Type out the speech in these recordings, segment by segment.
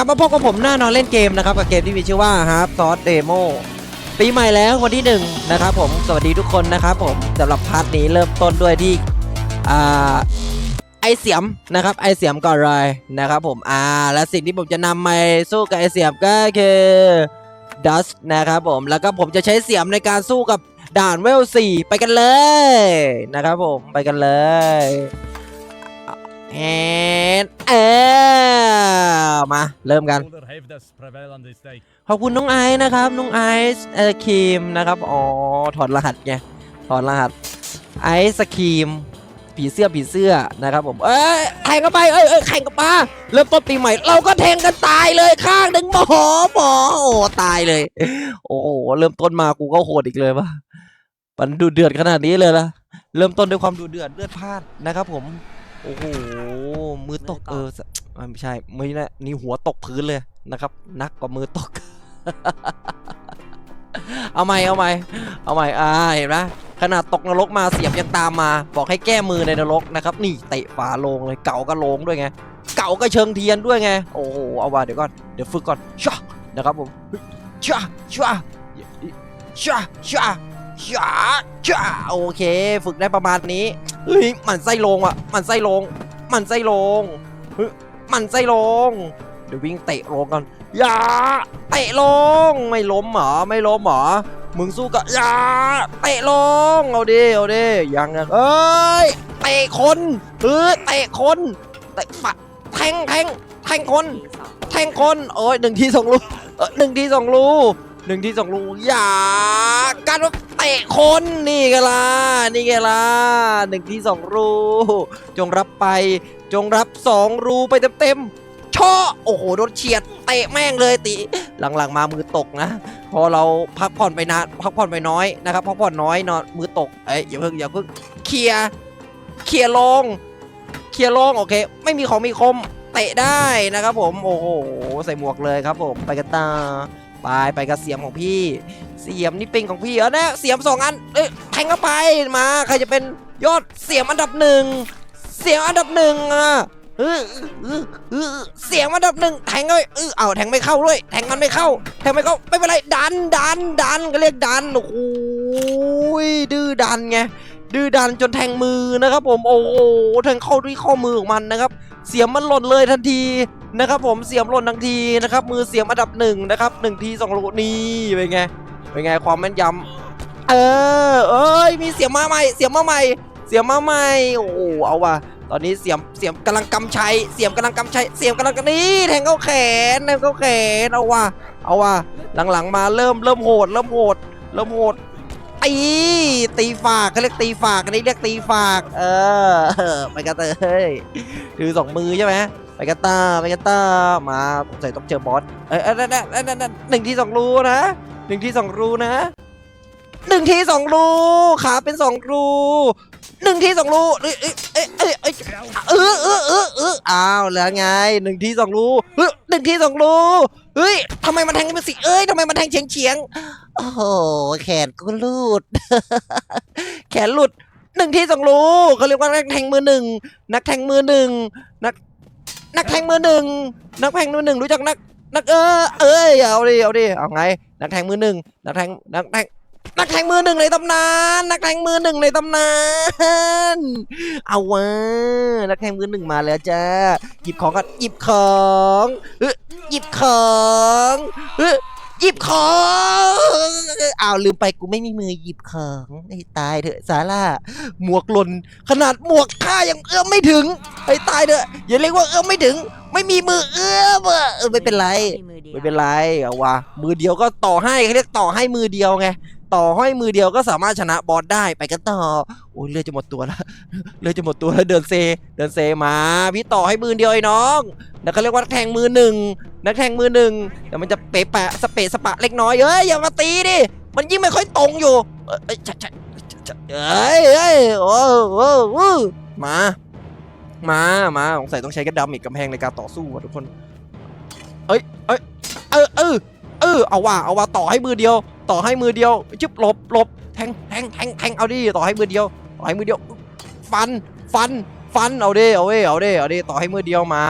กลับมาพบกับผมหน้านอนเล่นเกมนะครับ กับเกมที่มีชื่อว่า Half s o u r Demo ปีใหม่แล้ววันที่หนึ่งนะครับผมสวัสดีทุกคนนะครับผมสำหรับพาร์ทนี้เริ่มต้นด้วยที่ไอเสียมนะครับไอเสียมก่อนเลยนะครับผมอ่าและสิ่งที่ผมจะนำมาสู้กับไอเสียมก็คือดัสนะครับผมแล้วก็ผมจะใช้เสียมในการสู้กับด่านเวล4ไปกันเลยนะครับผมไปกันเลย แอนเออมาเริ่มกัน ขอบคุณน้องไอซ์นะครับ น้องไอซ์เออครีมนะครับ อ๋อ ถอดรหัสไง ถอดรหัส ไอซ์ครีม ผีเสื้อ ผีเสื้อ นะครับผม เอ้ยแทงกันไป เอ้ยเอ้ยแข่งกันมาเริ่มต้นปีใหม่ เราก็แทงกันตายเลย ข้างหนึ่งหมอหมอโอ้ตายเลย โอ้โห เริ่มต้นมากูก็โหดอีกเลยปะมันดูเดือดขนาดนี้เลยละเริ่มต้นด้วยความดูเดือดเลือดพล่านนะครับผม โอ้โห มือตกเออสอะไม่ใช่ไม่นะนี่หัวตกพื้นเลยนะครับ นักกว่ามือตก เอาใหม่เอาใหม่เอาใหม่อ่าเห็นไหมขนาดตกนรกมาเสียบยังตามมา บอกให้แก้มือในนรกนะครับ นี่เตะฝาโลงเลยเก่าก็โลงด้วยไง เก่าก็เชิงเทียนด้วยไง โอ้โหเอาว่าเดี๋ยวก่อนเดี๋ยวฝึกก่อนชะนะครับผมชะชะชะชะ ชะชะโอเค ฝึกได้ประมาณนี้เฮ้ยมันไส้ลงอะมันไส้ลง มันไส้ลงเฮ้ยมันไส้ลง เดี๋ยววิ่งเตะลงก่อนอย่าเตะลงไม่ล้มเหรอไม่ล้มเหรอมึงสู้กับอย่าเตะลงเอาดิเอาดิยังยังเอ้ยเตะคนเออเตะคนเตะฝะแทงแทงแทงคน แทงคนโอ้ยหนึ่งทีสองรูเออหนึ่งทีสองรูก หนึ่งที่สองรูอย่าการว่าเตะคนนี่ไงล่ะนี่ไงล่ะหนึ่งที่สองรูจงรับไป จงรับสองรูไปเต็มเต็มๆช่อโอ้โหโดนเฉียดเตะแม่งเลยติ หลังๆมามือตกนะพอเราพักผ่อนไปนานพักผ่อนไปน้อยนะครับพักผ่อนน้อยนอนมือตกเอ้ยอย่าเพิ่งอย่าเพิ่งเคลียร์เคลียร์ลงเคลียร์ลงโอเค ไม่มีของมีคมเตะได้นะครับผมโอ้โหใส่หมวกเลยครับผมไปกันตา ไปไปกับเสียมของพี่ เสียมนี่เป็นของพี่เออเนี่ยเสียมสองอันเอ้ยแทงเข้าไปมาใครจะเป็นยอดเสียมอันดับหนึ่งเสียงอันดับหนึ่งอะเออเออเออเสียงอันดับหนึ่งแทงเลยเออเอาแทงไม่เข้าด้วยแทงมันไม่เข้า แทงไม่เข้าไม่เป็นไรดันดันดันก็เรียกดันโอ้โหดื้อดันไง ดื้อดันจนแทงมือนะครับ ผมโอ้โหแทงเข้าที่ข้อมือของมันนะครับ เสียมมันหล่นเลยทันทีนะครับผมเสียมหล่นทันทีนะครับ มือเสียมอันดับหนึ่งนะครับหนึ่งทีสองลูกนี่เป็นไงเป็นไงความแม่นยำเออเอ้ยมีเสียงมาใหม่เสียงมาใหม่ เสียงมาใหม่โอ้โหเอาว่ะตอนนี้เสียมเสียมกำลังกำชัยเสียมกำลังกำชัยเสียมกำลังกำนี่แทงเข้าแขนแทงเข้าแขนเอาว่ะเอาว่ะหลังๆมาเริ่มเริ่มโหดเริ่มโหดเริ่มโหด ตีตีฝากเขาเรียกตีฝากอันนี้เรียกตีฝาก เออไปกันเตยถือสองมือใช่ไหมไปกันตาไปกันตามาใส่ต้องเจอบอสเอ้ยเอ้ยนั่นนั่นนั่นนั่นหนึ่งทีสองรูนะหนึ่งทีสองรูนะหนึ่งทีสองรูขาเป็นสองรู หนึ่งทีสองรูเอ้ยเอ้ยเอ้ยเอ้ยเอ้ยเออเออเออเอออ้าวแล้วไงหนึ่งทีสองรูเฮ้ยหนึ่งทีสองรูเฮ้ยทำไมมันแทงเป็นสิเอ้ยทำไมมันแทงเฉียงเฉียงโอ้โหแขนกูรูดแขนหลุดหนึ่งทีสองรูเขาเรียกว่านักแทงมือหนึ่งนักแทงมือหนึ่งนักนักแทงมือหนึ่งนักแทงมือหนึ่งรู้จักนักนักเออเอ้ยเอาดิเอาดิเอาไง นักแทงมือหนึ่งนักแทงนักแทง นักแทงมือหนึ่งในตำนาน นักแทงมือหนึ่งในตำนาน เอาวะนักแทงมือหนึ่งมาแล้วจ้าหยิบของกันหยิบของเอ้ยหยิบของเอ้ยหยิบของอ้าวลืมไปกูไม่มีมือหยิบของไอ้ตายเถอะซาร่าหมวกหล่นขนาดหมวกข้ายังเอื้อมไม่ถึงไอ้ตายเถอะอย่าเรียกว่าเอื้อมไม่ถึง ไม่มีมือเอื้อมอะเออไม่เป็นไรไม่เป็นไรเอาวะมือเดียวก็ต่อให้เขาเรียกต่อให้มือเดียวไง ต่อห้อยมือเดียวก็สามารถชนะบอสได้ไปกันต่อโอ้ยเลือดจะหมดตัวแล้วเลือดจะหมดตัวแล้วเดินเซ เดินเซมาพี่ต่อให้มือเดียวไอ้น้องแล้วเขาเรียกว่านักแทงมือหนึ่งนักแทงมือหนึ่งแต่มันจะเปะปะสเปะสปะเล็กน้อยเอ้ยอย่ามาตีดิมันยิ่งไม่ค่อยตรงอยู่เอ้ยจะจะจะจะเอ้ยเอ้ยโอ้โหโอ้มามามาสงสัยต้องใช้กระดามิกกำแพงในการต่อสู้ว่ะทุกคน เอ้ยเอ้ยเออเออ เออเอาว่าเอาว่าต่อให้มือเดียว ต่อให้มือเดียวจึ๊บหลบหลบแทงแทงแทงแทงเอาดิต่อให้มือเดียวต่อให้มือเดียว ฟันฟันฟันเอาดิเอาดิเอาดิเอาดิต่อให้มือเดียวมา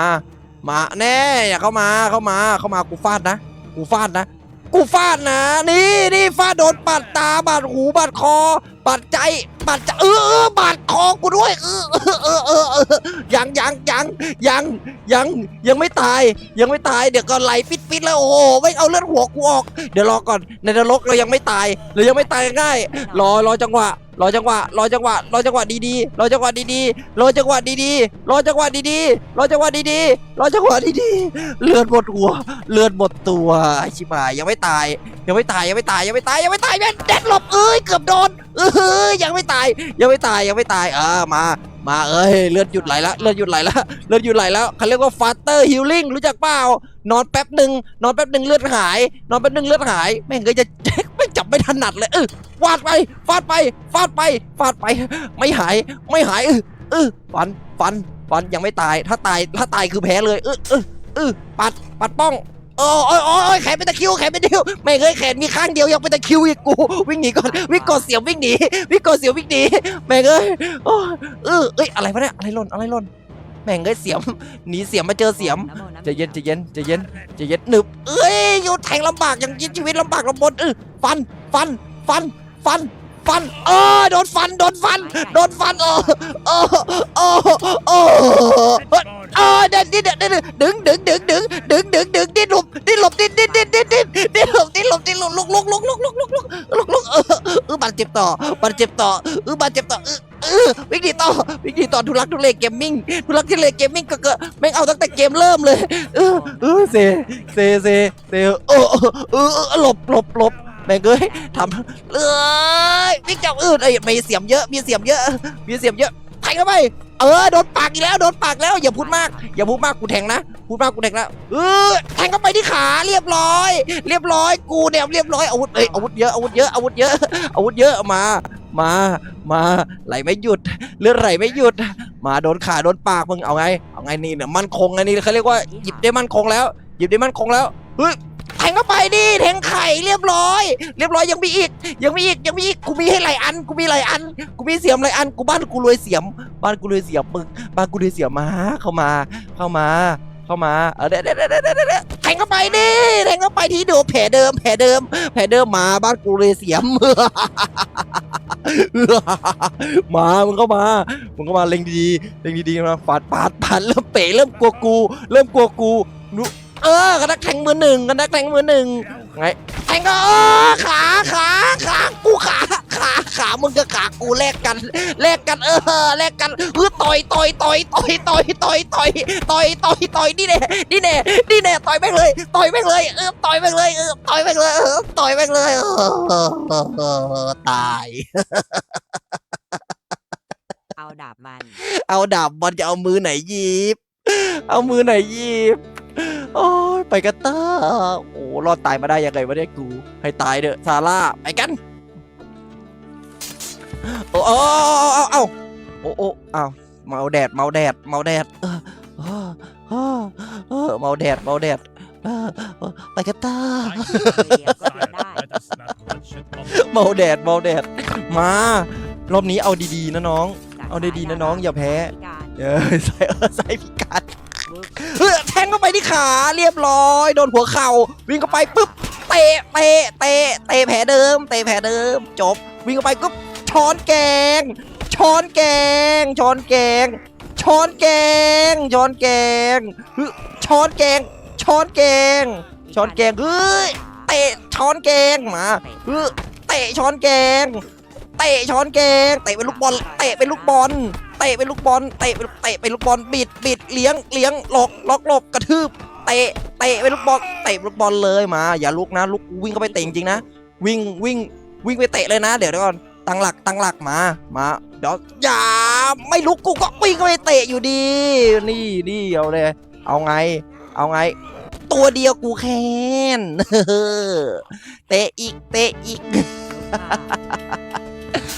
มาแน่อย่าเข้ามาเข้ามาเข้ามากูฟาดนะกูฟาดนะ กูฟาดนะ นี่นี่ฟาดโดนปัดตาบาดหูบาดคอ บาดใจบาดจเออเออบาดคอกูด้วยเออเออเออเออเออยังยังยังยังยังยังไม่ตายยังไม่ตายเดี๋ยวก็ไหลปิดปิดแล้วโอ้โหไม่เอาเลือดหัวกูออก เดี๋ยวรอก่อนในนรกเรายังไม่ตายเรายังไม่ตายง่ายรอรอจังหวะ รอจังหวะรอจังหวะรอจังหวะดีๆรอจังหวะดีๆรอจังหวะดีๆรอจังหวะดีๆรอจังหวะดีๆรอจังหวะดีๆเลือดหมดหัวเลือดหมดตัวไอชิบหายยังไม่ตาย ยังไม่ตายยังไม่ตายยังไม่ตายยังไม่ตายแม่นแดดหลบเอ้ยเกือบโดนเอ้ยยังไม่ตายยังไม่ตายยังไม่ตายเออมา มาเอ้ยเลือดหยุดไหลละเลือดหยุดไหลละเลือดหยุดไหลแล้วเขาเรียกว่า faster healing รู้จักเปล่านอนแป๊บหนึ่งนอนแป๊บหนึ่งเลือดหาย นอนแป๊บหนึ่งเลือดหายแม่งก็จะไม่จับไม่ถนัดเลยเออฟาดไปฟาดไปฟาดไปฟาดไป ไม่หายไม่หายเออเออฟันฟันฟันยังไม่ตายถ้าตายถ้าตายคือแพ้เลยเออเออเออปัดปัดป้อง โอ้ยโอ้ยโอ้ยแขนเป็นตะคิวแขนเป็นตะคิวไม่เคยแขนมีข้างเดียวยังเป็นตะคิวอีกกู วิ่งหนีก่อนวิ่งก่อนเสียววิ่งหนีวิ่งก่อนเสียววิ่งหนีแม่งเอ้ยโอ้เออเอ้ยอะไรวะเนี่ยอะไรหล่นอะไรหล่นแม่งเอ้ยเสียมหนีเสียมมาเจอเสียมจะเย็นจะเย็นจะเย็นจะเย็นหนึบเอ้ยอยู่แทงลำบากอย่างชีวิตลำบากลำบนเออฟันฟันฟันฟัน ฟัน เออโดนฟัน โดนฟัน โดนฟัน เออเออเออเออเออเดินดิ้นเดินดึงดึงดึงดึงดึงดึงดึงดิ้นหลบดิ้นหลบดิ้นดิ้นดิ้นดิ้นดิ้นดิ้นหลบดิ้นหลบดิ้นหลบลุกลุกลุกลุกลุกลุกลุกลุกลุกเออเออบาดเจ็บต่อบาดเจ็บต่อเออบาดเจ็บต่อเออเออวิ่งหนีต่อวิ่งหนีต่อทุลักทุเลเกมมิ่งทุลักทุเลเกมมิ่งก็เกิดแม่งเอาตั้งแต่เกมเริ่มเลย เออเออเซเซเซเซเออเออหลบหลบหลบ แม่งเอ้ยทำเอ้ยวิ่งจับอืดไอ้มีเสียมเยอะ มีเสียมเยอะ มีเสียมเยอะแทงเข้าไป เออ โดนปากอีกแล้ว โดนปากแล้ว อย่าพูดมาก อย่าพูดมาก กูแทงนะ พูดมาก กูแทงนะเออแทงเข้าไปที่ขา เรียบร้อย เรียบร้อย กูเนี่ยเรียบร้อย อาวุธเอ้ย อาวุธเยอะ อาวุธเยอะ อาวุธเยอะ อาวุธเยอะ มา มา มาไหลไม่หยุด เลือดไหลไม่หยุด มาโดนขา โดนปากมึง เอาไง เอาไงนี่เนี่ย มั่นคงไงนี่เขาเรียกว่าหยิบได้มั่นคงแล้ว หยิบได้มั่นคงแล้ว เฮ้ย แทงเข้าไปดิแทงไข่เรียบร้อย เรียบร้อยยังมีอีก ยังมีอีกยังมีอีกกูมีให้หลายอันกูมีหลายอันกูมีเสียมหลายอันกูบ้านกูรวยเสียม บ้านกูรวยเสียมมึงบ้านกูรวยเสียมมาเข้ามา เข้ามา เข้ามาเออเด้เด้เด้เด้เด้เด้แทงเข้าไปดิแทงเข้าไปที่เดิมแผลเดิมแผลเดิม แผลเดิมมาบ้านกูรวยเสียมมามึงเข้ามามึงเข้ามาเล็งดีๆเล็งดีๆมาปาดปาดปาดเริ่มเป๋เริ่มกลัวกู เริ่มกลัวกูนุ เออกระนักแทงมือหนึ่งกระนักแทงมือหนึ่งไงแทงก็เออขาขาขากูขาขาขามึงกับขากูแลกกันแลกกันเออแลกกันเออต่อยต่อยต่อยต่อยต่อยต่อยต่อยต่อยต่อยต่อยนี่แน่นี่แน่นี่แน่ต่อยแม่งเลยต่อยแม่งเลยเออต่อยแม่งเลยเออต่อยแม่งเลยเออต่อยแม่งเลยเออตายเอาดาบมัน เอาดาบบอลจะเอามือไหนหยิบ เอามือไหนหยิบ โอ้ยไปกันเตอร์โอ้รอดตายมาได้ยังไงวะเนี่ยกู ให้ตายเด้อซาร่าไปกันโอ้โอ้เอาเอาโอ้โอ้เอาเมาแดดเมาแดดเมาแดดเออเออเออเออเมาแดดเมาแดดไปกันเตอร์เรียกก็เรียกได้ Let us not bullshit on เมาแดดเมาแดดมารอบนี้เอาดีๆนะน้อง เอาดีๆนะน้องอย่าแพ้เออใส่เออใส่พิการ เออแทงเข้าไปที่ขาเรียบร้อย โดนหัวเข่า วิ่งเข้าไปปุ๊บเตะเตะเตะเตะแผลเดิม เตะแผลเดิม จบ วิ่งเข้าไปปุ๊บช้อนแกง ช้อนแกง ช้อนแกง ช้อนแกง ช้อนแกงช้อนแกง ช้อนแกง ช้อนแกงเฮ้ยเตะช้อนแกงมาเฮ้ยเตะช้อนแกง เตะช้อนแกงเตะเป็นลูกบอลเตะเป็นลูกบอลเตะเป็นลูกบอลเตะเป็นเตะเป็นลูกบอลบิดบิดเลี้ยงเลี้ยงหลอกล็อกหลบกระทืบเตะเตะเป็นลูกบอลเตะลูกบอลเลยมา อย่าลุกนะลุกวิ่งเข้าไปเตะจริงๆนะ วิ่งวิ่งวิ่งไปเตะเลยนะ เดี๋ยวเดี๋ยวก่อนตั้งหลักตั้งหลักมามาเดี๋ยวอย่าไม่ลุกกูก็วิ่งเข้าไปเตะอยู่ดี นี่นี่เอาเลย เอาไง เอาไง ตัวเดียวกูแค้นเตะอีกเตะอีก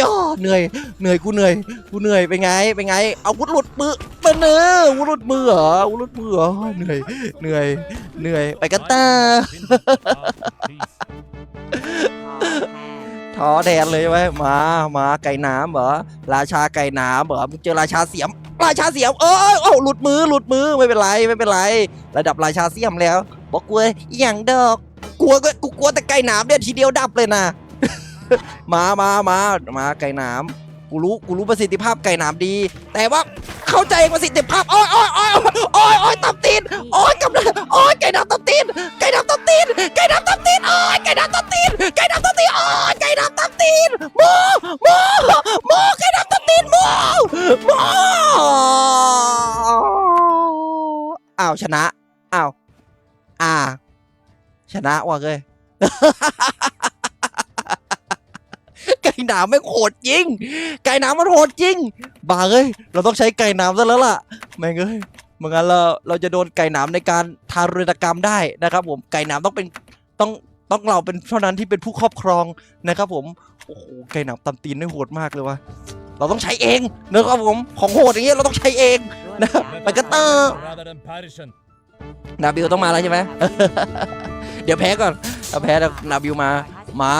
จ่อเหนื่อยเหนื่อยกูเหนื่อยกูเหนื่อยเป็นไงเป็นไงเอาวุธหลุดมือเป็นเนอวุธหลุดมือเหรอวุธหลุดมือเหรอเหนื่อยเหนื่อยเหนื่อยไปกันตาพอท้อแดนเลยไว้มามาไก่น้ำเหรอราชาไก่น้ำเหรอมึงเจอราชาเสียม ราชาเสียมเอ้ยโอ้หลุดมือหลุดมือไม่เป็นไรไม่เป็นไร ระดับราชาเสียมแล้ว บอกกลัวอย่างดอกกลัวก็กูกลัวแต่ไก่น้ำเนี่ยทีเดียวดับเลยนะ มามามามาไก่น้ำกูรู้กูรู้ประสิทธิภาพไก่น้ำดี แต่ว่าเข้าใจประสิทธิภาพโอ้ยโอ้ยโอ้ยโอ้ยโอ้ยตับตีนโอ้ยกำลังโอ้ยไก่น้ำตับตีนไก่น้ำตับตีนไก่น้ำตับตีนโอ้ยไก่น้ำตับตีนไก่น้ำตับตีนโอ้ยไก่น้ำตับตีนโมโมโมไก่น้ำตับตีนโมโมอ้าวชนะอ้าวอ่าชนะว่ะเกย ไก่หนามไม่งโหดจริง ไก่หนามมันโหดจริง บาเอ้ย เราต้องใช้ไก่หนามซะแล้วล่ะ แม่งเอ้ยเมื่งั้นเราเราจะโดนไก่หนามในการทารุณกรรมได้นะครับผม ไก่หนามต้องเป็นต้องต้องเราเป็นเท่านั้นที่เป็นผู้ครอบครองนะครับผม โอ้โห ไก่หนามตำตีนนี่โหดมากเลยวะเราต้องใช้เองนะครับผม ของโหดอย่างเงี้ยเราต้องใช้เองนะไปกันต่อ Rather than perishing. นาบิวต้องมาแล้วใช่ไหม เดี๋ยวแพ้ก่อนเอาแพ้แล้วนาบิวมา มา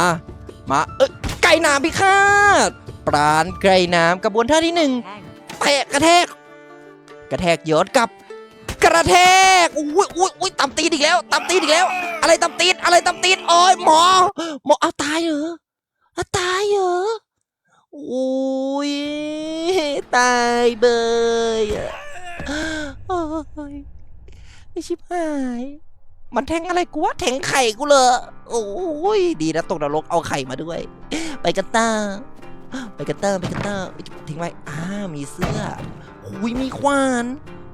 มา เอ้ย ก่หนามพิฆาตปราณไก่หนามกระบวนท่าที่หนึ่งแท่งเตะกระแทก กระแทกยอดกลับ กระแทกอุ้ยอุ้ยอุ้ยตำตีนอีกแล้วตำตีนอีกแล้ว อะไรตำตีนอะไรตำตีนโอ้ยหมอ หมอเอาตายเหรอเอาตายเหรออุ้ยตายเบยโอ้ยไอชิบหาย มันแทงอะไรกูวะแทงไข่กูเลยโอ้ยดีนะตกนรกเอาไข่มาด้วย ไปกันต้าไปกันต้าไปกันต้าเอ้ยทิ้งไว้อ่ามีเสื้อหุยมีขวาน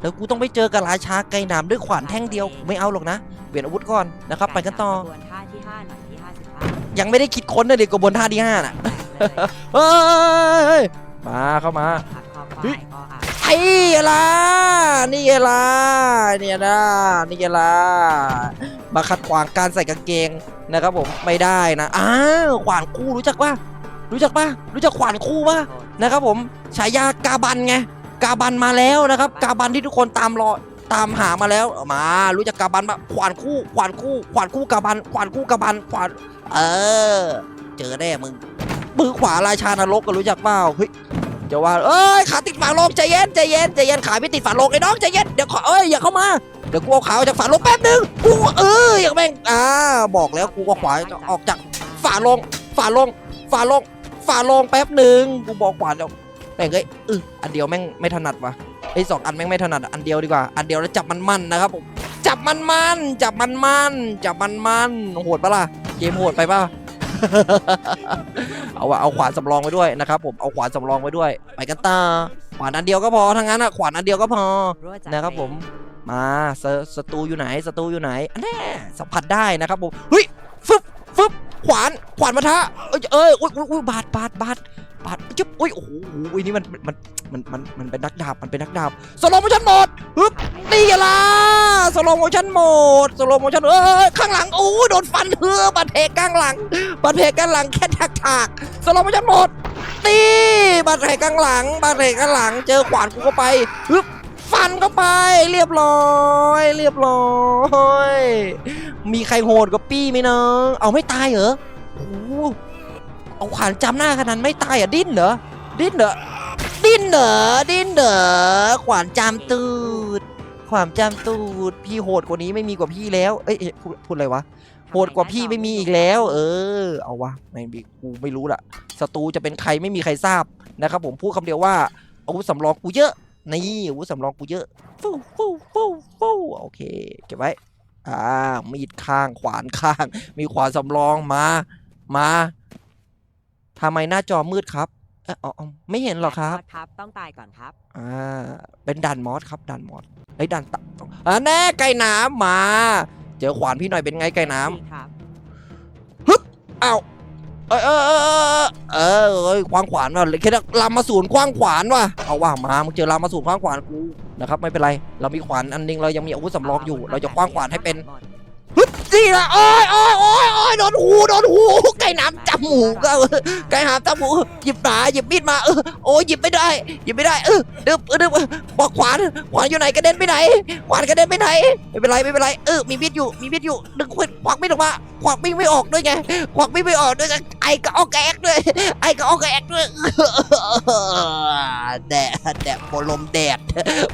แล้วกูต้องไปเจอกับราชาไก่หนามด้วยขวานแท่งเดียวกูไม่เอาหรอกนะเปลี่ยนอาวุธก่อนนะครับไปกันต่อกระบวนท่าที่ห้าหน่อยที่ห้าสิบห้ายังไม่ได้คิดค้นเลยดิกระบวนท่าที่ห้าน่ะแตกเลยเฮ้ยมาเข้ามา ผักคอควาเฮ้ยยออ่างไอ้ล่ะนี่ไงล่ะเนี่ยนะนี่ไงล่ะมาขัดขวางการใส่กางเกงนะครับผมไม่ได้นะอ้าวขวานคู่รู้จักปะรู้จักปะรู้จักขวานคู่ปะนะครับผมฉายากาบันไงกาบันมาแล้วนะครับ กาบันที่ทุกคนตามรอตามหามาแล้วมา รู้จักกาบันปะขวานคู่ขวานคู่ขวานคู่กาบันขวานคู่กาบันขวานเออ เจอแน่มึงมือขวาราชานรกก็รู้จักเปล่าเฮ้ย จะว่าเอ้ยขาติดฝาโลงใจเย็นใจเย็นใจเย็นขาไม่ติดฝาโลงไอ้น้องใจเย็นเดี๋ยวขอเอ้ยอย่าเข้ามาเดี๋ยวกูเอาขาออกจากฝาโลงแป๊บนึงกูเอออย่างแม่งอ่าบอกแล้วกูก็ขวาจะออกจากฝาโลงฝาโลงฝาโลงฝาโลงแป๊บหนึ่งกูบอกขวาแล้วแม่งเอ้ยเอออันเดียวแม่งไม่ถนัดวะไอ้สองอันแม่งไม่ถนัดอันเดียวดีกว่า อันเดียวแล้วจับมันมันนะครับผมจับมันมันจับมันมันจับมันมันโหดปะล่ะเกมโหดไปปะ เอาว่ะเอาขวานสำรองไว้ด้วยนะครับผมเอาขวานสำรองไว้ด้วยไปกันตาขวานอันเดียวก็พอทั้งนั้นอะขวานอันเดียวก็พอนะครับผมมาสสตูอยู่ไหนสตูอยู่ไหนอันแน่สัมผัสได้นะครับผมเฮ้ยฟึบฟึบขวานขวานมาทะเอ้ยเอ้ยอุ้ยอุ้ยบาดบาดบาด บาดจุ๊บอุ้ยโอ้โหอุ้ยนี่มันมันมันมันมันเป็นนักดาบมันเป็นนักดาบสโลโมชั่นหมดฮึบนี่ล่ะสโลโมชั่นหมดสโลโมชั่นเอ้ยข้างหลังโอ้โดนฟันเฮือบัตรเพกข้างหลังบัตรเพกข้างหลังแค่ถักถักสโลโมชั่นหมดนี่บัตรเพกข้างหลังบัตรเพกข้างหลัง เจอขวานกูเข้าไปฮึบฟันเข้าไปเรียบร้อย เรียบร้อย มีใครโหดกว่าปี้ไหมเน้องเอาไม่ตายเหรอโอ้โห เอาขวานจำหน้าขนาดนั้นไม่ตายอะดิ้นเหรอดิ้นเหรอดิ้นเหรอดิ้นเหรอขวานจำตูดความจำตูดพี่โหดกว่านี้ไม่มีกว่าพี่แล้วเอ้ยเอ๊ะพูดพูดอะไรวะโหดกว่าพี่ไม่มีอีกแล้ว เออ เอาวะไม่มีกูไม่รู้ละศัตรูจะเป็นใครไม่มีใครทราบนะครับผมพูดคำเดียวว่าอาวุธสำรองกูเยอะนี่อาวุธสำรองกูเยอะฟูฟูฟูฟูโอเคเก็บไว้อ่ามีดข้างขวานข้าง มีขวานสำรองมามา ทำไมหน้าจอมืดครับเอยอ๋ออ๋อไม่เห็นหรอครับ ครับ ต้องตายก่อนครับ อ่า เป็นด่านมอสครับด่านมอสเฮ้ยด่านตะอ่าแน่ไก่น้ำมา เจอขวานพี่หน่อยเป็นไงไก่น้ำครับอ้าวเออเออเออเออเออเอ้ยคว้างขวานว่ะแค่ลามาสูนคว้างขวานว่ะเอาว่ามามึงเจอลามาสูนคว้างขวานกูนะครับไม่เป็นไร เรามีขวานอันนึงเรายังมีอาวุธสำรองอยู่ เราจะคว้างขวานให้เป็นฮึด นี่ละโอ้ยโอ้ยโอ้ยโอ้ยโดนหูโดนหูไก่น้ำจับหมูก็ไก่หามจับหมูหยิบหนาหยิบมีดมาเออโอ้ยหยิบไม่ได้ หยิบไม่ได้เออดึบเออดึบบอกขวานขวานอยู่ไหนกระเด็นไปไหนขวานกระเด็นไปไหนไม่เป็นไรไม่เป็นไรเออมีมีดอยู่มีมีดอยู่ดึงขวานควักมีดออกมาควักมีดไม่ออกด้วยไงควักมีดไม่ออกด้วยไงไอ้ก็ออกแอกด้วยไอ้ก็ออกแอกด้วยแดดแดดลมแดด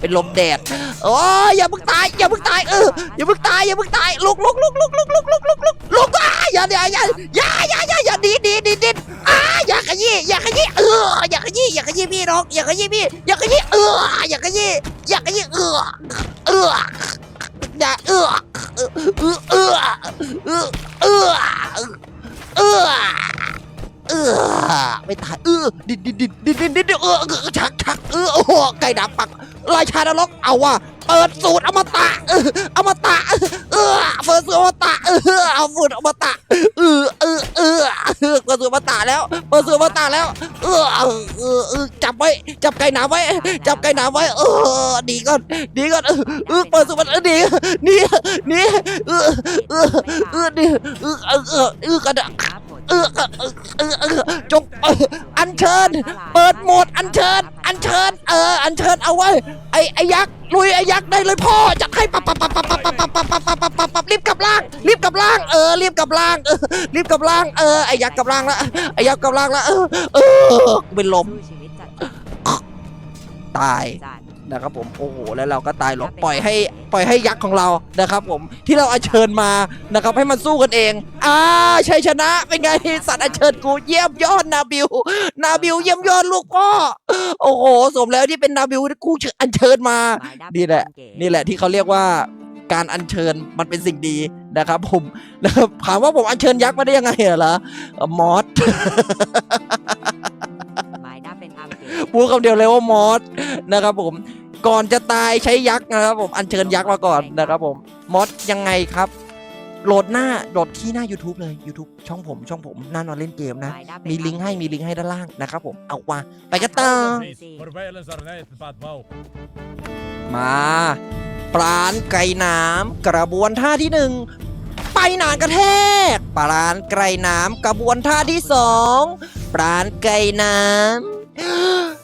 เป็นลมแดดโอ้ยอย่าเพิ่งตายอย่าเพิ่งตายเอออย่าเพิ่งตายอย่าเพิ่งตายลุกลุกลุกลุกลุกลุกลุกลุกลุกลุกอะอย่าอย่าอย่าอย่าอย่าอย่าอย่าดีดีดีดีอ่าอย่าขยี้อย่าขยี้เอออย่าขยี้อย่าขยี้พี่น้องอย่าขยี้พี่อย่าขยี้เอออย่าขยี้อย่าขยี้เออเอออย่าเออเออเออเออเออเออเออไม่ตายเออดิดดิดดิดดิดดิดเออชักชักเออโอ้ไก่ดำปักรายชานรกเอาว่ะ เปิดสูตรอมตะเอออมตะเออเฟิร์สอมตะเออเอาฝุ่นอมตะเออเออเออเออเฟิร์สอมตะแล้วเฟิร์สอมตะแล้ว เออเออเออเอจับไว้จับไก่หนาไว้ จับไก่หนาไว้ เออดีก่อนดีก่อนเออเออเปิดสุมันเออดีนี่นี่เออเออเออดีเออเออเออเออกระดาเออเออเออเออจงเอออัญเชิญ เปิดโหมดอัญเชิญ อัญเชิญ เออ อัญเชิญเอาไว้ ไอ้ไอ้ยักษ์ ลุยไอ้ยักษ์ได้เลยพ่อจัดให้ปับปับปับปับปับปับปับปับปับปับปับปับปับรีบกลับล่างรีบกลับล่างเออรีบกลับล่างเออรีบกลับล่างเออไอ้ยักษ์กลับล่างละไอ้ยักษ์กลับล่างละเออเออเป็นลมสู้ชีวิตจัดตายจัดน นะครับผมโอ้โหแล้วเราก็ตายหรอกปล่อยให้ปล่อยให้ยักษ์ของเรานะครับผมที่เราอัญเชิญมานะครับให้มันสู้กันเองอ่าชัยชนะเป็นไงสัตว์อัญเชิญกูเยี่ยมยอดนาบิว นาบิวเยี่ยมยอดลูกพ่อโอ้โหสมแล้วที่เป็นนาบิวที่กูอัญเชิญมานี่แหละ นี่แหละที่เขาเรียกว่าการอัญเชิญมันเป็นสิ่งดีนะครับผมนะครับถามว่าผมอัญเชิญยักษ์มาได้ยังไงเหรอมอส พูดคำเดียวเลยว่ามอสนะครับผมก่อนจะตายใช้ยักษ์นะครับผมอัญเชิญยักษ์มาก่อนนะครับผมมอสยังไงครับโหลดหน้าโหลดที่หน้า YouTube เลย YouTube ช่องผมช่องผมหน้านอนเล่นเกมนะ มีลิงก์ให้มีลิงก์ให้ด้านล่างนะครับผมเอาว่าไปกันต่อ Please, surveillance are net bad bow. มาปราณไก่น้ำกระบวนท่าที่หนึ่งไปหนานกระแทกปราณไก่น้ำกระบวนท่าที่สองปราณไก่น้ำ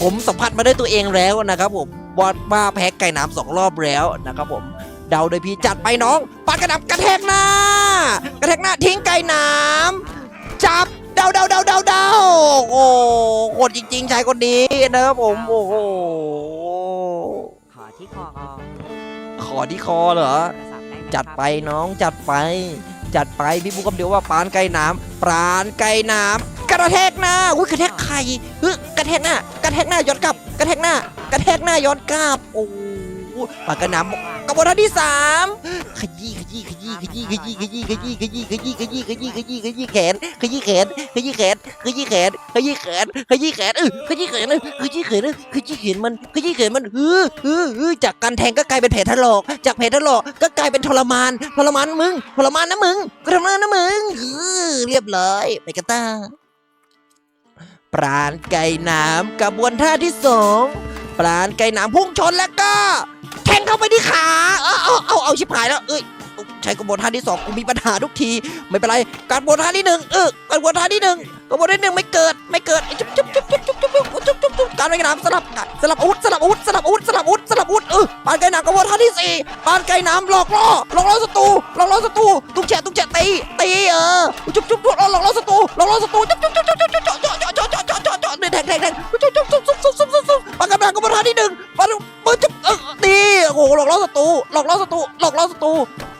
ผมสัมผัสมาด้วยตัวเองแล้วนะครับผมว่าว่าแพ้ไก่หนามสองรอบแล้วนะครับผมเดาโดยพี่จัดไปน้องปาดกระดับกระแทกหน้า กระแทกหน้าทิ้งไก่หนามจับเดาเดาเดาเดาเดาโอ้โหดจริงๆชายคนนี้นะครับผมโอ้โหขอที่คอขอที่คอเหรอจัดไปน้องจัดไป จัดไปพี่บุ๊กคำเดียวว่าปานไก่น้ำปานไก่น้ำ กระแทกหน้าอุ้ยกระแทกไข่เฮ้ยกระแทกหน้ากระแทกหน้าย้อนกลับ กระแทกหน้ากระแทกหน้าย้อนกลับโอ้ปานไก่น้ำกระบวนท่าที่สามขยี้ขยี้ขยี้ขยี้ขยี้ขยี้ขยี้ขยี้ขยี้ขยี้ขยี้ขยี้ขยี้แขนขยี้แขนขยี้แขนขยี้แขนขยี้แขนขยี้แขนเออขยี้แขนเออขยี้แขนเออขยี้แขนมันขยี้แขนมันเออเออเออจากการแทงก็กลายเป็นแผลถลอก จากแผลถลอกก็กลายเป็นทรมานทรมานมึงทรมานนะมึงทรมานนะมึงเออเรียบร้อยไปกันต่อ ปราณไก่น้ำกระบวนท่าที่สองปราณไก่น้ำพุ่งชนแล้วก็แทงเข้าไปที่ขา เอาเอาเอาเอาชิบหายแล้ว เอ้ย ช้กระบวนท่าที่สองกูมีปัญหาทุกที ไม่เป็นไรการะบวนท่าที่หนึ่งเออกระบวนท่าที่หนึ่งกระบวนท่าที่หนึ่งไม่เกิดไม่เกิดจุ๊บจุ๊บจุ๊บจุ๊บจุ๊บจุ๊บจุ๊บจุ๊บจุ๊บการไปกระน้ำสลับสลับอาวุธสลับอาวุธสลับอาวุธสลับอาวุธสลับอาวุธเออปานไก่น้ำกระบวนท่าที่สี่ปานไก่น้ำหลอกล่อหลอกล่อศัตรูหลอกล่อศัตรูตุ้งแฉะตุ้งแฉะตีตีเออจุ๊บจุ๊บจุ๊บหลอกล่อศัตรูหลอกล่อศัตรูจุ๊บจุ๊บจุ๊บจุ๊บจุ๊บจุ๊บจุ๊บจุ๊บจุ๊บจุ๊บจุ๊บจุ๊บจุ๊บแทงแทงแทงจุ๊บจุ๊บจุ๊บจุ๊บจุ๊บจุ๊บจุ๊บจุ๊บปานกระน้ำกระบวนท่าที่หนึ่งปานปืนจุ๊บเออตีโอ้โหหลอกล่อศัตรูหลอกล่อศัตรูหลอกล่อศัตรู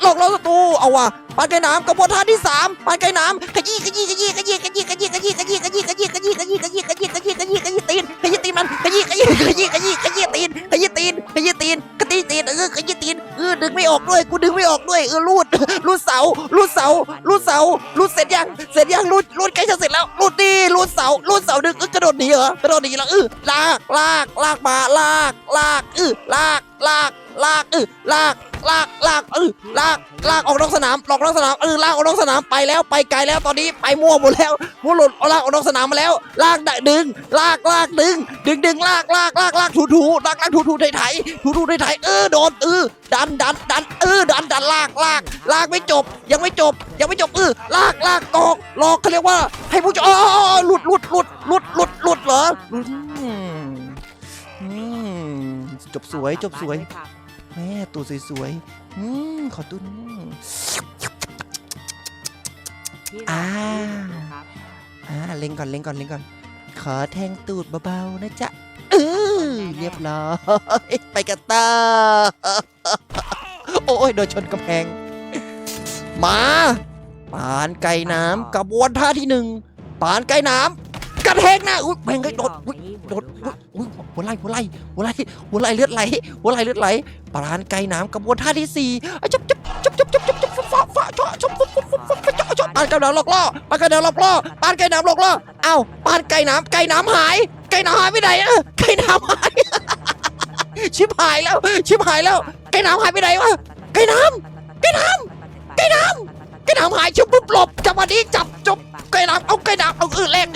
หลอกล่อตรูเอาว่ะปานไก่น้ำกระบวนท่าที่สามปานไก่น้ำขยี้ขยี้ขยี้ขยี้ขยี้ขยี้ขยี้ขยี้ขยี้ขยี้ขยี้ขยี้ขยี้ขยี้ขยี้ขยี้ขยี้ขยี้ขยี้ตีนขยี้ตีนมันขยี้ขยี้ขยี้ขยี้ขยี้ตีนขยี้ตีนขยี้ตีนขยี้ตีนเออขยี้ตีนเออดึงไม่ออกด้วยกูดึงไม่ออกด้วยเออรูดรูดเสารูดเสารูดเสารูดเสร็จยังเสร็จยังรูดรูดใกล้จะเสร็จแล้วรูดดีรูดเสารูดเสาดึงเออกระโดดหนีเหรอกระโดดหนีแล้วเออลากลากลากมาลากลากเออลากลาก ลากเออลากลากลากเออลากลากออกนอกสนามออกนอกสนามเออลากออกนอกสนามไปแล้วไปไกลแล้วตอนนี้ไปมั่วหมดแล้วมั่วหลุดเอาลากออกนอกสนามมาแล้ว ลากดดึง ลากลากดึง ดึงดึงลากลากลากลากถูถูลากลากถูถูไถไถถูถูไถไถเออโดนเออดันดันดันเออดันดันลากลากลากไม่จบ ยังไม่จบ ยังไม่จบเออลากลากกอกลอกเขาเรียกว่า ให้ผู้ชมอ๋อหลุดหลุดหลุดหลุดหลุดหลุดเหรอจบสวยจบสวย แม่ตัวสวยๆ อืมขอตุ้นอ่าอ่าเล็งก่อนเล็งก่อนเล็งก่อน ขอแทงตูดเบาๆนะจ๊ะเออเรียบร้อย ไปกันต่อโอ้ยโดนชนกำแพงมาปานไก่น้ำกระบวนท่าที่หนึ่งปานไก่น้ำ กระแทกหน้าอุ้ยแม่งก็โดนอุ๊ยโดนอุ๊ยอุ๊ยหัวไหล่หัวไหล่หัวไหล่หัวไหล่เลือดไหลหัวไหล่เลือดไหลปรานไกลน้ำกระบวนท่าที่สี่อะจับจับจับจับจับจับจับฟ้าฟ้าชอชบฟุบฟุบฟุบฟุบฟุบชอปานไก่น้ำหลอกล่อปานไก่น้ำหลอกล่อปานไก่น้ำหลอกล่อเอ้าปานไก่น้ำไก่น้ำหายไก่น้ำหายไปไหนเออไก่น้ำหายชิบหายแล้ว ชิบหายแล้วไก่น้ำหายไปไหนวะไก่น้ำไก่น้ำไก่น้ำไก่น้ำหายชิบปุ๊บหลบจังหวะนี้จับจบไก่น้ำเอาไก่น้ำเอาเออแรงเออไก่ไก่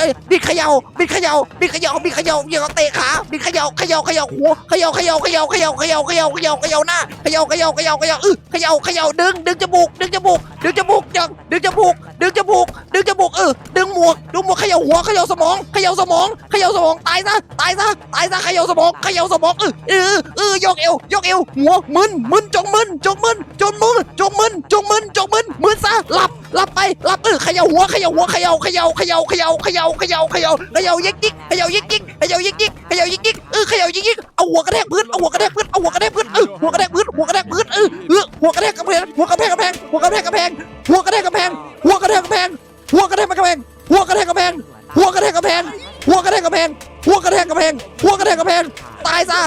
เกยบิดเขย่าบิดเขย่าบิดเขย่าบิดเขย่าอย่าเตะขาบิดเขย่าเขย่าเขย่าหัวเขย่าเขย่าเขย่าเขย่าเขย่าเขย่าเขย่าเขย่าหน้าเขย่าเขย่าเขย่าเขย่าเออเขย่าเขย่าดึง ดึงจมูกดึงจมูกดึงจมูกยังดึงจมูกดึงจมูกดึงจมูกเออดึงหมวกดึงหมวกเขย่าหัวเขย่าสมองเขย่าสมองเขย่าสมองตายซะตายซะตายซะเขย่าสมองเขย่าสมองเออเออเออยกเอวยกเอวหัวมึนมึนจงมึนจงมึนจงมึนจงมึนจงมึนจงมึนมึนซะหลับหลับไปหลับเออเขย่าหัวเขย่าหัวเขย่าเขย่าเขย่าเขย่าเขย่าเขย่าเขย่าเขย่ายิกยิกเขย่ายิกยิกเขย่ายิกยิกเขย่ายิกยิกเออเขย่ายิกยิกเอาหัวกระแทกพื้นเอาหัวกระแทกพื้นเอาหัวกระแทกพื้นเออหัวกระแทกพื้นหัวกระแทกพื้นเออเออหัวกระแทกกระแพงหัวกระแทกกระแพงหัวกระแทกกระแพงหัวกระแทกกระแพงหัวกระแทกกระแพงหัวกระแทกกระแพงหัวกระแทกกระแพงหัวกระแทกกระแพงหัวกระแทกกระแพงหัวกระแทกกระแพงหัวกระแทกกระแพงตายซะ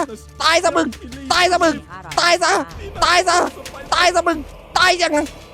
ตายซะมึงตายซะมึงตายซะตายซะตายซะมึงตายยัง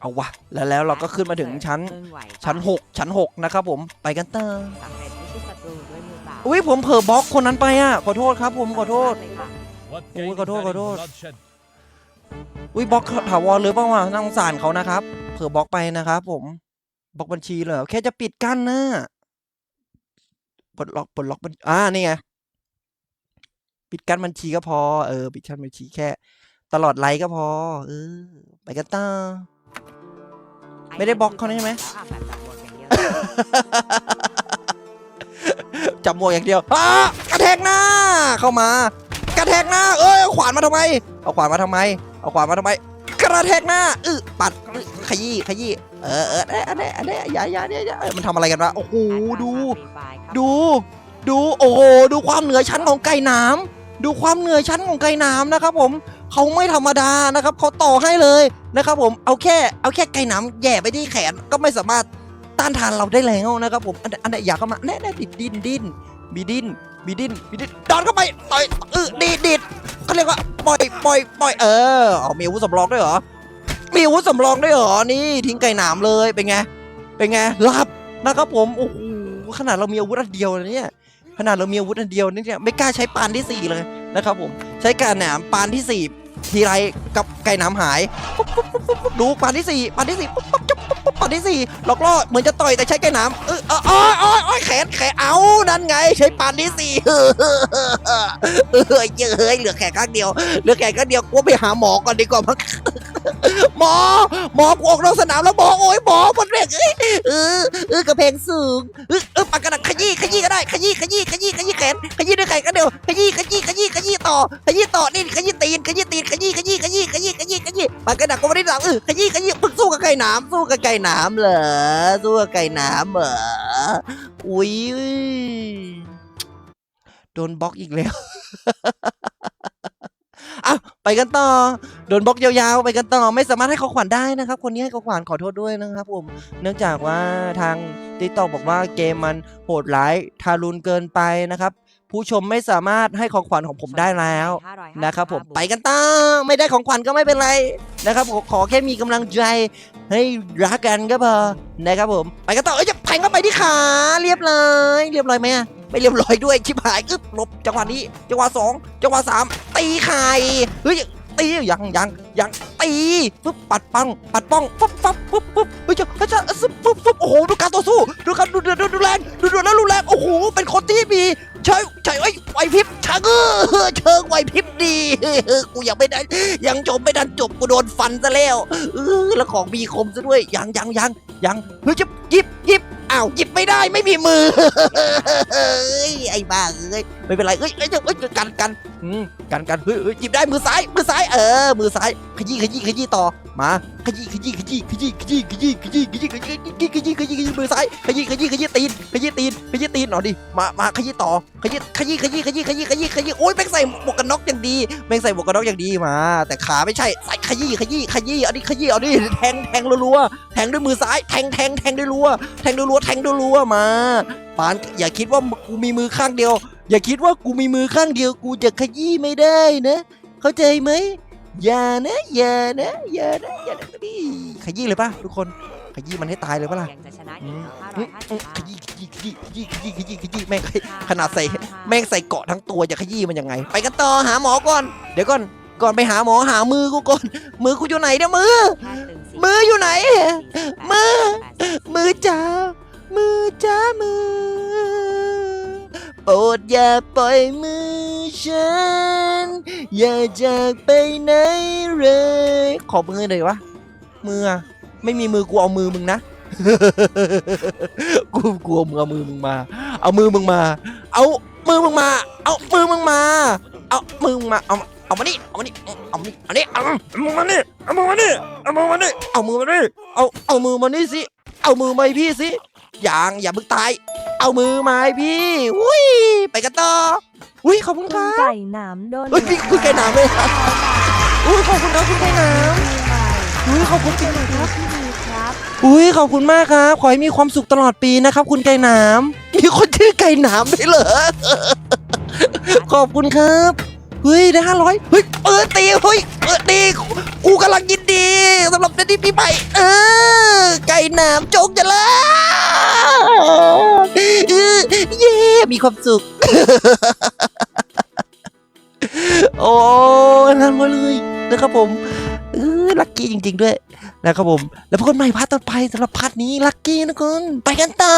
เอาวะแล้วแล้วเราก็ขึ้นมาถึงชั้นครึ่งไหวปะชั้นหกชั้นหกนะครับผมไปกันต่อสำเร็จไม่ใช่ศัตรูด้วยมือเปล่าอุ้ยผมเผลอบล็อกคนนั้นไปอะขอโทษครับ ผมขอโทษเลยค่ะ What Ôi, gain có is đôi, there có in đôi. bloodshed? อุ้ยบล็อกถาวรหรือเปล่าวะน่าสงสารเขานะครับเผื่อบล็อกไปนะครับ ผมบล็อกบัญชีเลยเหรอแค่จะปิดกั้นนะปลดล็อกปลดล็อกบัญอ่านี่ไงปิดกั้นบัญชีก็พอเออปิดกั้นบัญชีแค่ ตลอดไลฟ์ก็พอเออไปกันต่อ ไม่ได้บล็อกเขาใช่ไหมจับวงอย่างเดียวจับหมวกอย่างเดียวอ้ากระแทกหน้า เข้ามา กระแทกหน้า เอ้ยเอาขวานมาทำไม เอาขวานมาทำไม เอาขวานมาทำไม กระแทกหน้าอือปัดขยี้ ขยี้ เออเออเอ้ยอันนี้อันนี้อย่าอย่าเนี่ยอย่าเอ้ยมันทำอะไรกันวะ โอ้โห ดู ดู ดู โอ้โห ดูความเหนือชั้นของไก่น้ำดูความเหนือชั้นของไก่น้ำนะครับผม เขาไม่ธรรมดานะครับเขาต่อให้เลยนะครับผมเอาแค่เอาแค่ไก่น้ำแย่ไปที่แขนก็ไม่สามารถต้านทานเราได้แล้วนะครับผมอันอันไหนอยากเข้ามาแน่แน่ดิดดิ้นดิ้นมีดิ้นมีดิ้นมีดิ้นดอนเข้าไปต่อยเออดีดดีดเขาเรียกว่าปล่อยปล่อยปล่อยเออเอามีอาวุธสำรองด้วยเหรอมีอาวุธสำรองด้วยเหรอนี่ทิ้งไก่หนามเลยเป็นไงเป็นไงรับนะครับผมโอ้โหขนาดเรามีอาวุธอันเดียวนะเนี่ยขนาดเรามีอาวุธอันเดียวนี่เนี่ยไม่กล้าใช้ปานที่สี่เลย นะครับผมใช้การหนามปานที่สี่ทีไรกับไก่น้ำหายดูปานที่สี่ปานที่สี่ปุ๊บปุ๊บปุ๊บปานที่สี่หลอกล่อเหมือนจะต่อยแต่ใช้ไก่น้ำเออเอออ้อยอ้อยอ้ยแขนแขนเอานั่นไง ใช้ปานที่สี่เออเออเยอะเฮ้ยเหลือแขนข้างเดียวเหลือแขนข้างเดียวกูไปหาหมอก่อนดีกว่ามั้ง หมอ หมอกูออกนอกสนามแล้วหมอโอ้ยหมอมันเรียกเอ้ยเออเออกระเพงสูงเออเออปากกระดักขยี้ขยี้ก็ได้ขยี้ขยี้ขยี้ขยี้แขนขยี้ด้วยแขนก็เดียวขยี้ขยี้ขยี้ขยี้ต่อขยี้ต่อนี่ขยี้ตีนขยี้ตีนขยี้ขยี้ขยี้ขยี้ขยี้ขยี้ปากกระดักก็ไม่ได้หลังเออขยี้ขยี้มึงสู้กับไก่หนามสู้กับไก่หนามเหรอสู้กับไก่หนามเหรออุ้ยโดนบล็อกอีกแล้ว ไปกันต่อโดนบล็อกยาวๆ ไปกันต่อไม่สามารถให้เขาขวัญได้นะครับ คนนี้ให้เขาขวัญขอโทษด้วยนะครับผมเนื่องจากว่าทางติ๊กต็อกบอกว่าเกมมันโหดร้ายทารุณเกินไปนะครับ ผู้ชมไม่สามารถให้ของขวัญของผมได้แล้ว555นะครับผมไปกันต่อไม่ได้ของขวัญก็ไม่เป็นไรนะครับผมขอแค่มีกำลังใจให้รักกันก็พอนะครับผมไปกันต่อเอ้ยจะแทงเข้าไปที่ขาเรียบร้อยเรียบร้อยไหมอะไม่เรียบร้อยด้วยชิบหายอึ๊บหลบจังหวะนี้จังหวะสองจังหวะสามตีไข่เฮ้ยตียังยังยังตีปุ๊บปัดปังปัดป้องปุ๊บปั๊บปุ๊บปุ๊บเฮ้ยจะจะจะซึบปุ๊บปุ๊บโอ้โหดูการต่อสู้ งเออเชิงไหวพริบดีกูยังไม่ได้ยังจบไม่ทันจบกูโดนฟันซะแล้วเออแล้วของมีคมซะด้วยยังยังยังยังเฮ้ยจะหยิบหยิบอ้าวหยิบไม่ได้ไม่มีมือไอ้บ้าเอ้ย ไม่เป็นไรเอ้ยเอ้ยเอ้ยกันกันอืมกันกันเฮ้ยเฮ้ยหยิบได้มือซ้ายมือซ้ายเออมือซ้ายขยี้ขยี้ขยี้ต่อมาขยี้ขยี้ขยี้ขยี้ขยี้ขยี้ขยี้ขยี้ขยี้ขยี้ขยี้ขยี้ขยี้มือซ้ายขยี้ขยี้ขยี้ตีนขยี้ตีนขยี้ตีนเอาดิมามาขยี้ต่อขยี้ขยี้ขยี้ขยี้ขยี้ขยี้ขยี้โอ้ยแม่งใส่หมวกกันน็อกอย่างดีแม่งใส่หมวกกันน็อกอย่างดีมา แต่ขาไม่ใช่ใส่ขยี้ขยี้ขยี้เอาดิขยี้เอาดิแทงแทงรัวๆแทงด้วยมือซ้ายแทงแทงแทงด้วยรัวแทงด้วยรัวแทงด้วยรัวมาปานอย่าคิดว่ากูมีมือข้างเดียว อย่าคิดว่ากูมีมือข้างเดียวกูจะขยี้ไม่ได้นะ เข้าใจไหมอย่านะอย่านะอย่านะอย่านะดิขยี้เลยป่ะทุกคนขยี้มันให้ตายเลยป่ะล่ะยังจะชนะอือีกมเหรออืมอืมข555ยี้ขยี้ขยี้ขยี้ขยี้ขยี้ขยี้แม่งขนาดใส่แม่งใส่เกาะทั้งตัวจะขยี้มันยังไง ไปกันต่อหาหมอก่อน เดี๋ยวก่อนก่อนไปหาหมอหามือกูก่อน มือกูอยู่ไหนเนี่ยมือแค่ตึงสี่มืออยู่ไหน มือแปดสิบมือจ้ามือจ้ามือ โปรดอย่าปล่อยมือฉัน อย่าจากไปไหนเลย ขอมือหน่อยวะ มืออะไม่มีมือกูเอามือมึงนะ กูกลัวมึงเอามือมึงมา เอามือมึงมา เอามือมึงมา เอามือมึงมา เอามือมึงมา เอาเอามานี่เอามานี่เอามานี่เอานี่เอามือมานี่เอามือมานี่เอามือมานี่เอามือมานี่เอาเอามือมานี่สิ เอามือมาพี่สิอย่างอย่าเพิ่งตาย เอามือมาให้พี่อุ้ยไปกันต่ออุ้ยขอบคุณคคุณรับ ไก่หนามโดนเฮ้ยพี่คุณไก่หนามเลยครับ อุ้ยขอบคุณครับคุณไก่หนามอุ้ยขอบคุณจริงๆครับพี่ดีครับ อุ้ยขอบคุณมากครับ ขอให้มีความสุขตลอดปีนะครับ คุณไก่หนามมีคนชื่อไก่หนามด้วยเหรอ ขอบคุณครับ เฮ้ยได้ห้าร้อยเฮ้ยเปิดตีเฮ้ยเปิดดีกูกำลังยินดีสำหรับเดือนนี้ปีใหม่เออไก่หนามจงจะละเออเย้มีความสุข โอ้นั่นมาเลยนะครับผมเออลัคกี้จริง ๆ ด้วยนะครับผม แล้วพบกันใหม่พาร์ทต่อไปสำหรับพาร์ทนี้ลัคกี้นะคุณไปกันต่อ